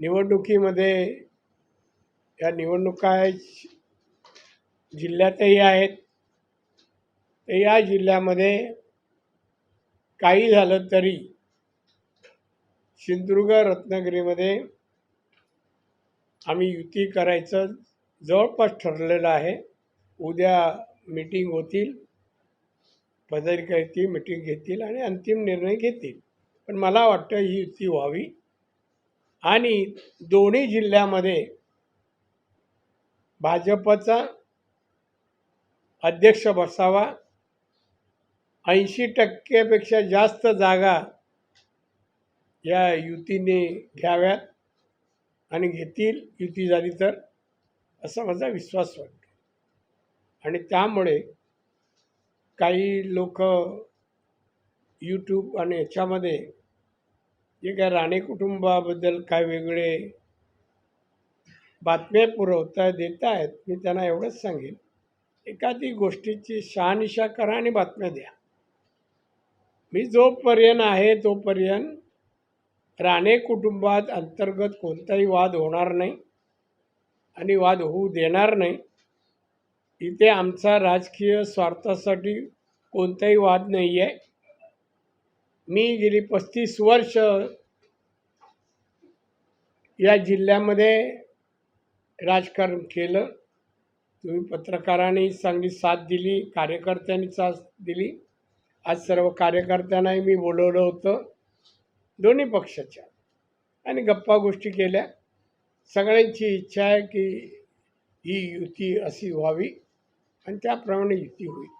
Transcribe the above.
निवडणुकीमध्ये या निवडणुका जिल्ह्यातही आहेत. तर या जिल्ह्यामध्ये काही झालं तरी सिंधुदुर्ग रत्नागिरीमध्ये आम्ही युती करायचं जवळपास ठरलेलं आहे. उद्या मीटिंग होतील. पदाधिकारी ती मीटिंग घेतील आणि अंतिम निर्णय घेतील. पण मला वाटतं ही युती व्हावी. आणि दोन्ही जिल्ह्यामध्ये भाजपचा अध्यक्ष बसावा. ऐंशी टक्क्यापेक्षा जास्त जागा या युतीने घ्याव्यात आणि घेतील. युती झाली तर असा माझा विश्वास वाटतो. आणि त्यामुळे काही लोक यूट्यूब आणि याच्यामध्ये जे काय राणे कुटुंबाबद्दल काय वेगळे बातम्या पुरवता देत आहेत मी त्यांना एवढंच सांगेन. एखादी गोष्टीची शहानिशा करा आणि बातम्या द्या. मी जोपर्यंत आहे तोपर्यंत राणे कुटुंबात अंतर्गत कोणताही वाद होणार नाही आणि वाद होऊ देणार नाही. इथे आमचा राजकीय स्वार्थासाठी कोणताही वाद नाही आहे मी गेली पस्तीस वर्ष या जिल्ह्यामध्ये राजकारण केलं. तुम्ही पत्रकारांनी चांगली साथ दिली कार्यकर्त्यांनी साथ दिली. आज सर्व कार्यकर्त्यांनाही मी बोलवलं होतं. दोन्ही पक्षाच्या. आणि गप्पा गोष्टी केल्या. सगळ्यांची इच्छा आहे की ही युती अशी व्हावी आणि त्याप्रमाणे युती होईल.